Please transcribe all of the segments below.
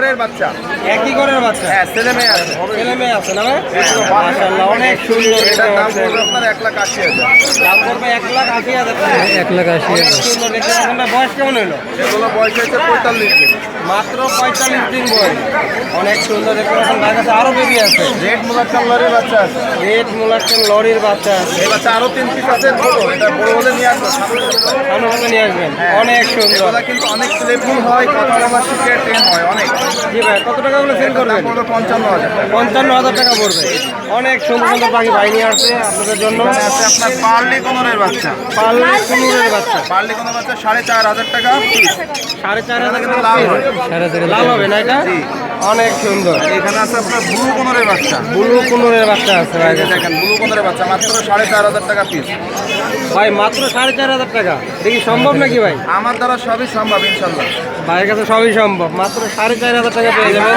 ঘরের বাচ্চা। একই ঘরের বাচ্চা? হ্যাঁ ছেলে মেয়ে আছে। ছেলে মেয়ে আছে না ভাই? মাশাআল্লাহ অনেক সুন্দর এটা দাম পড়বে আপনার এক লাখ আশি হাজার। দাম করবে এক লাখ আশি হাজার। টাকা এক লাখ আশি হাজার সুন্দর দেখতে আপনার বয়স কেমন হলো এগুলো বয়স হয়েছে পঁয়তাল্লিশ দিন। মাত্র পঁয়তাল্লিশ দিন বয়স। অনেক সুন্দর দেখতে পাচ্ছেন তার কাছে বেবি আছে। রেড মুলার লরির বাচ্চা আছে। রেড মুলাক্কেন লরির বাচ্চা আছে। এই বাচ্চা আরও তিন পিস আছে ছোট এটা বড় হলে নিয়ে সামনে আসবেন। অনেক সুন্দর। কিন্তু অনেক হয় কথা বলা শিখে হয় অনেক। জি ভাই কত টাকা বলে সেল করবেন? পঞ্চান্ন হাজার পঞ্চান্ন হাজার টাকা পড়বে। অনেক সুন্দর সুন্দর পাখি ভাই নিয়ে আসছে আপনাদের জন্য। আছে আপনার পার্লি কোনরের বাচ্চা। কুনুরের বাচ্চা। পার্লি কোনর বাচ্চা সাড়ে চার হাজার টাকা। সাড়ে চার হাজার কিন্তু টাকা লাভ হয়। সাড়ে হবে না এটা? অনেক সুন্দর। এখানে আছে আপনার ব্লু কোনরের বাচ্চা। ব্লু কুনুরের বাচ্চা আছে ভাই। দেখেন ব্লু কোনরের বাচ্চা মাত্র সাড়ে চার হাজার টাকা পিস ভাই মাত্র সাড়ে চার হাজার টাকা। দেখি সম্ভব নাকি ভাই? আমার দ্বারা সবই সম্ভব ইনশাল্লাহ। ভাইয়ের কাছে সবই সম্ভব। মাত্র সাড়ে চার হাজার টাকা পেয়ে যাবেন।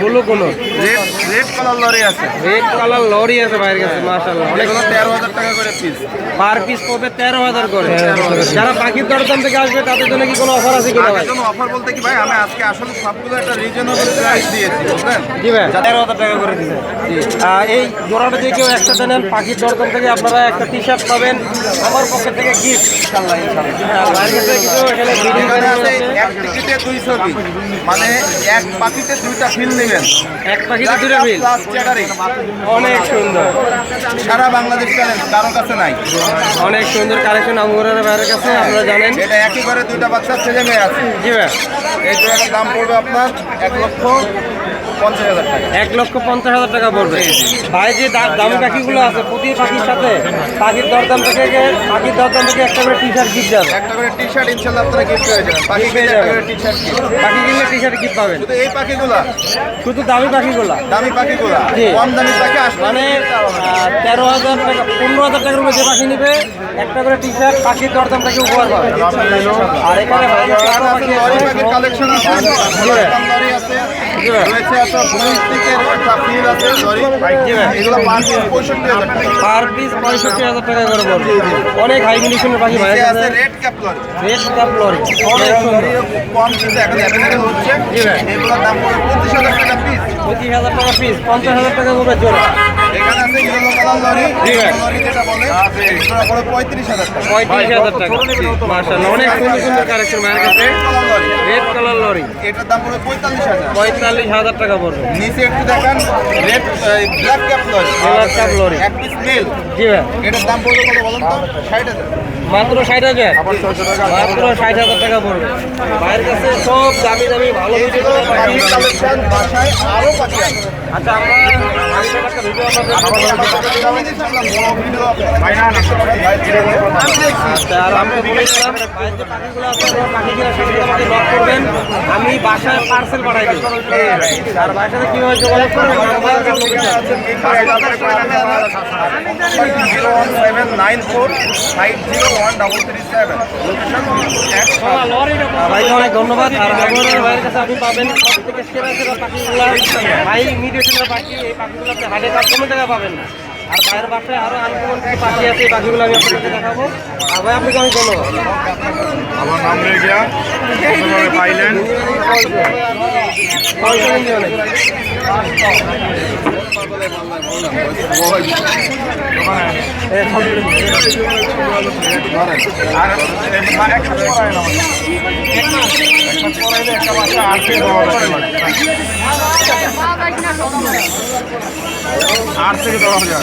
ব্লু কুনুর রেড রেড কালার লরি আছে। রেড কালার লরি আছে ভাইয়ের কাছে মাশাল্লাহ অনেক এগুলো তেরো হাজার টাকা করে পিস পার পিস পড়বে তেরো হাজার করে। যারা পাখির দরদাম থেকে আসবে তাদের জন্য কি কোনো অফার আছে কিনা ভাই? অফার বলতে কি ভাই আমি আজকে আসলে সবগুলো একটা রিজনেবল প্রাইস দিয়েছি বুঝলেন? তেরো হাজার টাকা করে এই জোড়াটা দিয়ে কেউ পাখির দরদাম থেকে আপনারা একটা টি শার্ট পাবেন। আমার পক্ষ থেকে গিফট ইনশাল্লাহ ইনশাল্লাহ দুই ছবি মানে এক পাখিতে দুইটা ফিল নেবেন। এক পাখিতে প্লাস চ্যাটারিং অনেক সুন্দর। সারা বাংলাদেশ চ্যালেঞ্জ কারও কাছে নাই। অনেক সুন্দর কালেকশন আমগুরের বাইরের কাছে আপনারা জানেন। এটা একই ঘরে দুইটা বাচ্চা ছেলে মেয়ে আছে। জি ভাই। এই দাম পড়বে আপনার এক লক্ষ পঞ্চাশ হাজার টাকা। এক লক্ষ পঞ্চাশ হাজার টাকা পড়বে। ভাই যে দামি পাখিগুলো আছে প্রতি পাখির সাথে পাখির দরদাম থেকে পাখির দরদাম থেকে একটা করে টি শার্ট গিফট যাবে। একটা করে টি শার্ট ইনশাল্লাহ আপনারা গিফট হয়ে যাবেন পাখি কিনলে একটা করে টি শার্ট পাখি কিনলে টি শার্ট গিফট পাবেন। শুধু এই পাখিগুলা? শুধু দামি পাখিগুলা। দামি পাখিগুলা। কম দামি পাখি আসলে মানে তেরো হাজার টাকা পনেরো হাজার টাকার উপরে যে পাখি নিবে একটা করে টি শার্ট পাখির দরদাম থেকে উপহার পাবে। আর এখানে ভাই কালেকশন আছে। রয়েছে একটা ফিল আছে লরি জি ভাই। এগুলো পঁয়ষট্টি হাজার টাকা। পার পিস পঁয়ষট্টি হাজার টাকা করে পড়বে অনেক হাই কন্ডিশনের পাখি ভাই আছে red cap lorry red cap lorry অনেক সুন্দর। কম কিন্তু এখন অ্যাভেলেবেল হচ্ছে। এগুলোর দাম পড়বে পঁচিশ হাজার টাকা পিস পঁচিশ হাজার টাকা পিস পঞ্চাশ হাজার টাকা করে জোড়া। এখানে আছে ইয়েলো কালার লরি লরি যেটা বলে এগুলো পড়বে পঁয়ত্রিশ হাজার টাকা। পঁয়ত্রিশ হাজার টাকা। মার্শাল অনেক সুন্দর সুন্দর কালেকশন ভাইয়ের কাছে red colour lorry. Red colour lorry. এটার দাম পড়বে পঁয়তাল্লিশ হাজার। পঁয়তাল্লিশ হাজার টাকা পড়বে। নিচে একটু দেখান red black cap lorry. Black cap lorry. এক পিস মেল। জি ভাই। এটার দাম পড়বে কত বলুন তো? ষাট হাজার। মাত্র ষাট হাজার। মাত্র ষাট হাজার টাকা পড়বে। ভাইয়ের কাছে সব দামি দামি ভালো আচ্ছা আমরা আচ্ছা। আমি বাসায় পার্সেল পাঠাই দেবো। আর বাসাতে কীভাবে যোগাযোগ করবেন অনেক ধন্যবাদ আর আবহাওয়ার ভাইয়ের কাছে আপনি পাবেন সব থেকে সেরা সেরা পাখিগুলো ভাই মিডিয়েশনের পাখি এই পাখিগুলো আপনি হাটে কাজ কোনো জায়গায় পাবেন না আর ভাইয়ের বাসায় আরও আনকমন কিছু পাখি আছে এই পাখিগুলো আমি আপনাদেরকে দেখাবো আর ভাই আপনাকে অনেক ধন্যবাদ আমার নাম রেগিয়া পাইলেন আট থেকে দশ হাজার।